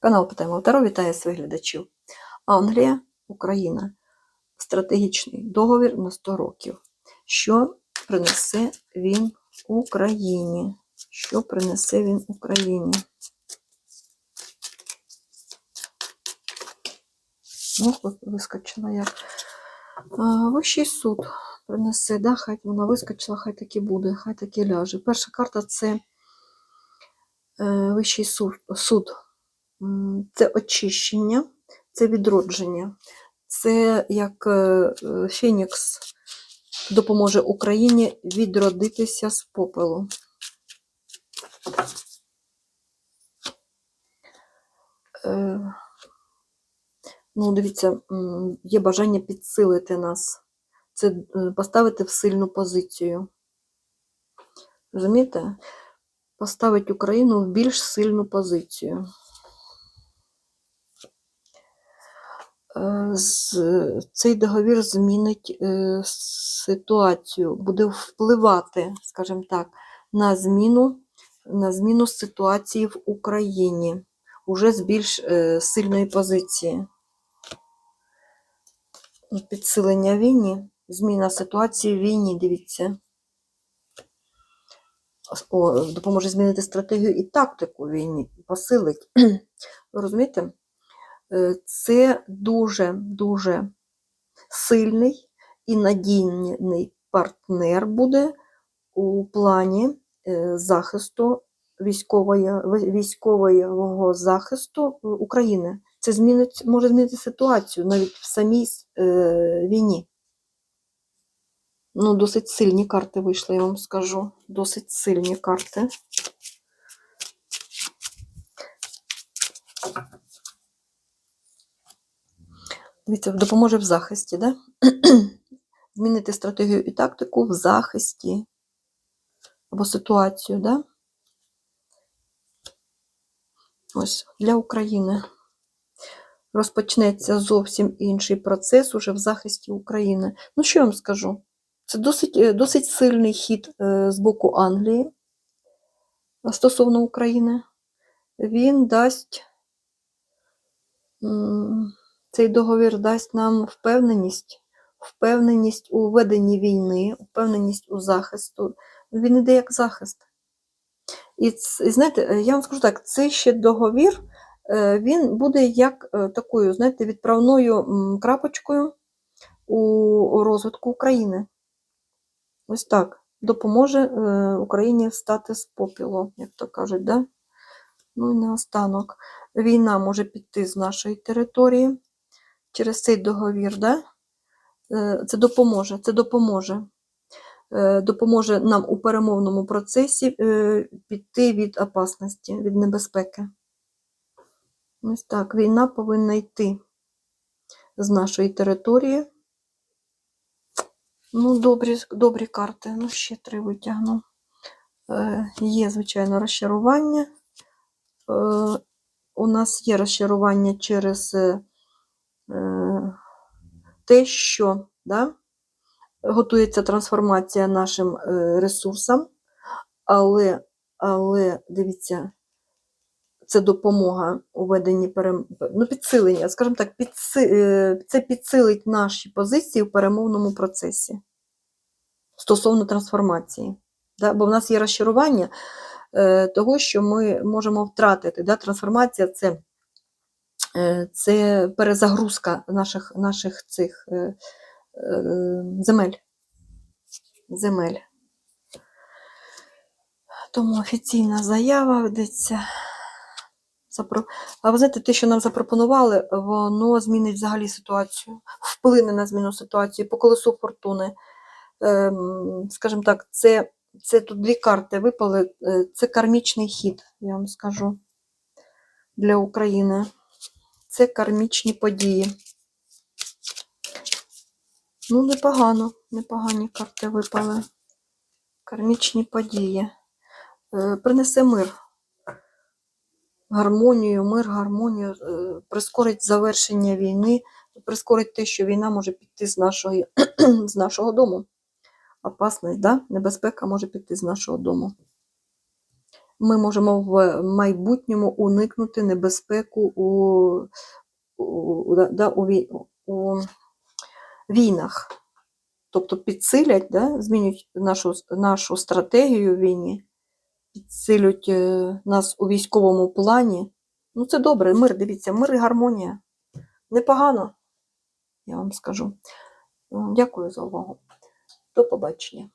Канал Питаємо Таро вітає своїх глядачів. Англія, Україна. Стратегічний договір на 100 років. Що принесе він Україні? Що принесе він Україні? Ну, вискочила як. Вищий суд принесе, да, хай вона вискочила, хай так і буде, хай так і ляже. Перша карта це е, Вищий суд. суд. Це очищення, це відродження. Це як е, Фенікс допоможе Україні відродитися з попелу. Е, Ну, дивіться, є бажання підсилити нас. Це е, поставити в сильну позицію. Розумієте? Поставить Україну в більш сильну позицію. Е, з- Цей договір змінить е, ситуацію, буде впливати, скажімо так, на зміну, на зміну ситуації в Україні уже з більш е, сильної позиції. Підсилення війні, зміна ситуації в війні, дивіться. О, допоможе змінити стратегію і тактику війни, посилить. Ви розумієте? Е, Це дуже-дуже сильний і надійний партнер буде у плані е, захисту військової, військового захисту України. Це змінить, може змінити ситуацію навіть в самій е, війні. Ну, досить сильні карти вийшли, я вам скажу. Досить сильні карти. Дивіться, допоможе в захисті, да? Змінити стратегію і тактику в захисті або ситуацію, да? Ось для України. Розпочнеться зовсім інший процес уже в захисті України. Ну, що я вам скажу? Це досить, е, досить сильний хід е, з боку Англії стосовно України. Він дасть цей договір дасть нам впевненість, впевненість у веденні війни, впевненість у захисту. Він іде як захист. І, знаєте, е, я вам скажу так, цей ще договір, е, він буде як е, такою, знаєте, відправною крапочкою у розвитку України. Ось так. Допоможе Україні встати з попілу, як то кажуть, да? Ну і наостанок. Війна може піти з нашої території через цей договір, да? Е, Це допоможе, це допоможе. Е, Допоможе нам у перемовному процесі е, піти від опасності, від небезпеки. Ось так, війна повинна йти з нашої території. Ну, добрі, добрі карти. Ну, ще три витягну. Е, Є, звичайно, розчарування. Е, У нас є розчарування через те, що да, готується трансформація нашим е, ресурсам, але, але дивіться, це допомога у веденні перем... ну, підсилення, скажімо так, підси... е, це підсилить наші позиції в перемовному процесі стосовно трансформації. Да? Бо в нас є розчарування е, того, що ми можемо втратити. Да? Трансформація це, е, це перезагрузка наших, наших цих е, е, земель. земель. Тому офіційна заява ведеться. Запро- А ви знаєте, те, що нам запропонували, воно змінить взагалі ситуацію, вплине на зміну ситуації по колесу фортуни. Ем, скажімо так, це, це тут дві карти випали. е, Це кармічний хід, я вам скажу, для України. Це кармічні події. Ну, непогано, непогані карти випали. Кармічні події. Е, Принесе мир. Гармонію, мир, гармонію, е, прискорить завершення війни, прискорить те, що війна може піти з, нашої, з нашого дому. Опасність, да? небезпека може піти з нашого дому. Ми можемо в майбутньому уникнути небезпеку у, у, да, у, у війнах. Тобто підсилять, да, змінюють нашу, нашу стратегію в війні, підсилюють е, нас у військовому плані. Ну, це добре, мир, дивіться, мир і гармонія. Непогано, я вам скажу. Дякую за увагу. До побачення.